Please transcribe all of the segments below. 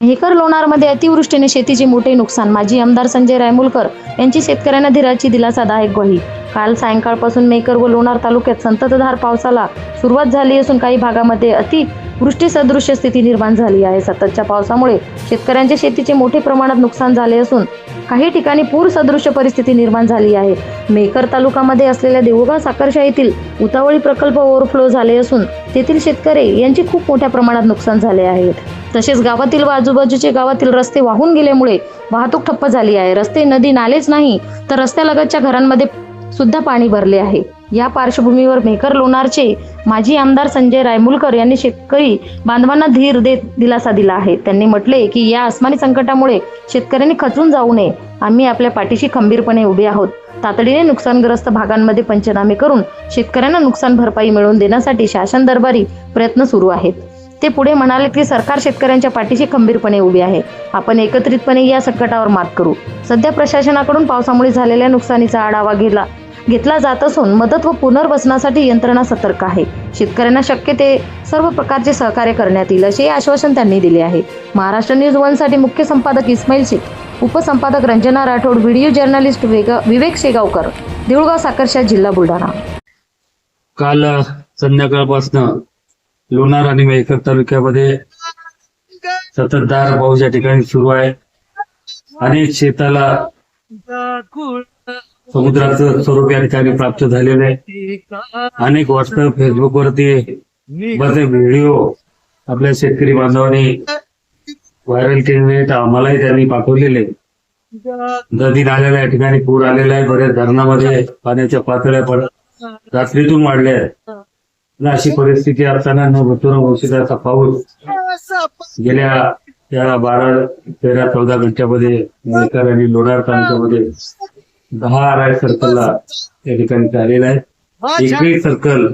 Hacker लोणारमध्ये अतिवृष्टीने शेतीचे मोठे नुकसान. माजी आमदार संजय रायमुलकर यांची शेतकऱ्यांना धीराची दिलासादायक ग्वाही काल सायंकाळपासून मेकर व लोणार तालुक्यात संततधार पावसाला सुरुवात झाली असून काही भागामध्ये अति वृष्टीसदृश्य स्थिती निर्माण झाली आहे. सततच्या पावसामुळे शेतकऱ्यांच्या शेतीचे मोठे प्रमाणात नुकसान झाले असून काही ठिकाणी पूर सदृश्य परिस्थिती निर्माण झाली आहे. मेकर तालुक्यामध्ये असलेल्या देऊळगाव साखरशाहीतील उतावळी प्रकल्प ओव्हरफ्लो झाले असून तेथील शेतकरी यांचे खूप मोठ्या प्रमाणात नुकसान झाले आहे तसेच गावातील व आजूबाजूचे गावातील रस्ते वाहून गेल्यामुळे वाहतूक ठप्प झाली आहे. रस्ते नदी नालेच नाही तर रस्त्यालगतच्या घरांमध्ये सुद्धा पाणी भरले आहे. या पार्श्वभूमीवर मेकर लोणारचे माजी आमदार संजय रायमुलकर यांनी शेतकरी बांधवांना धीर देत दिलासा दिला आहे. त्यांनी म्हटले की या अस्मानी संकटामुळे शेतकऱ्यांनी खचून जाऊ नये. आम्ही आपल्या पाठीशी खंबीरपणे उभे आहोत. तातडीने नुकसानग्रस्त भागांमध्ये पंचनामे करून शेतकऱ्यांना नुकसान भरपाई मिळवून देण्यासाठी शासन दरबारी प्रयत्न सुरू आहेत. ते पुढे म्हणाले की सरकार शेतकऱ्यांच्या पाठीशी खंबीरपणे उभे आहे. आपण एकत्रितपणे या संकटावर मात करू. सध्या प्रशासनाकडून पावसामुळे झालेल्या नुकसानीचा आढावा घेतला घेतला जात असून मदत व पुनर्वसनासाठी यंत्रणा सतर्क आहे. शेतकऱ्यांना शक्य ते सर्व प्रकारचे सहकार्य करण्यात येईल असे आश्वासन त्यांनी दिले आहे. महाराष्ट्र न्यूज वनसाठी मुख्य संपादक इस्माईल शेख उपसंपादक रंजना राठोड व्हिडिओ जर्नलिस्ट वेग- विवेक शेगावकर देऊळगाव साखरशा जिल्हा बुलढाणा. काल संध्याकाळपासनं लोणार आणि मेहकर तालुक्यामध्ये सततधार पाऊस या ठिकाणी सुरू आहे. अनेक शेताला समुद्राचं स्वरूप या ठिकाणी प्राप्त झालेलं आहे. अनेक व्हॉट्सअप फेसबुक वरती बरेच व्हिडिओ आपल्या शेतकरी बांधवांनी व्हायरल केलेले आम्हालाही त्यांनी पाठवलेले नदी नाल्याला या ठिकाणी पूर आलेला आहे. बऱ्याच धरणामध्ये पाण्याच्या पातळ्या पड रात्रीतून वाढल्या आहेत. अशी परिस्थिती असताना न ऋतून औषधाचा पाऊस गेल्या या बारा तेरा चौदा घंट्यामध्ये मेकर आणि लोणार तालुक्यामध्ये दहा आराय सर्कलला या ठिकाणी झालेला आहे. एकही सर्कल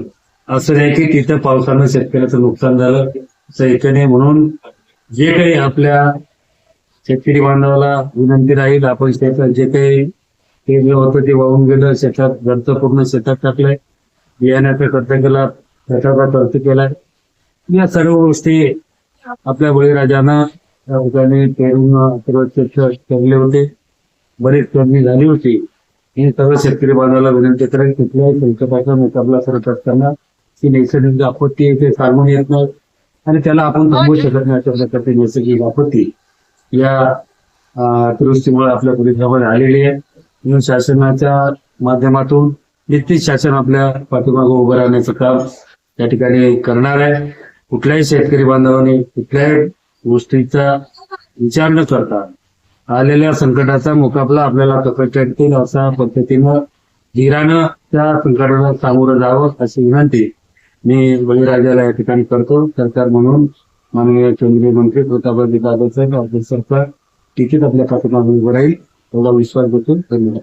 असं नाही की तिथं पावसानं शेतकऱ्याचं नुकसान झालं. असं एकं नाही. म्हणून जे काही आपल्या शेतकरी बांधवाला विनंती राहील आपण शेतात जे काही पेरलं होतं ते वाहून गेलं शेतात घरचं पूर्ण शेतात टाकलंय. बियाण्याचा खर्च केला खताचा खर्च केलाय. या सर्व गोष्टी आपल्या बळीराजानं त्या ठिकाणी पेरून सर्व शेत पेरले होते. बरीच पेरणी झाली होती. हे सर्व शेतकरी बांधवाला विनंती करेल कुठल्याही संकटाचा मुकाबला करत असताना ही नैसर्गिक आपत्ती आहे ते सांगून येत नाही आणि त्याला आपण थांबवू शकत नाही अशा प्रकारची नैसर्गिक आपत्ती. या दुरुस्तीमुळे आपल्या परिसरामध्ये आलेली आहे. म्हणून शासनाच्या माध्यमातून निश्चित शासन आपल्या पाठीमागे उभं राहण्याचं काम या ठिकाणी करणार आहे. कुठल्याही शेतकरी बांधवांनी कुठल्याही गोष्टीचा विचार न करता आलेल्या संकटाचा मुकाबला आपल्याला करता येतील अशा पद्धतीनं धीरानं त्या संकटाला सामोरं जावं अशी विनंती मी बळीराजाला या ठिकाणी करतो. सरकार म्हणून माननीय केंद्रीय मंत्री प्रतापराव दादा साहेब सरकार तिकीट आपल्या पाठीमागे उभं राहील एवढा विश्वास देतो. धन्यवाद.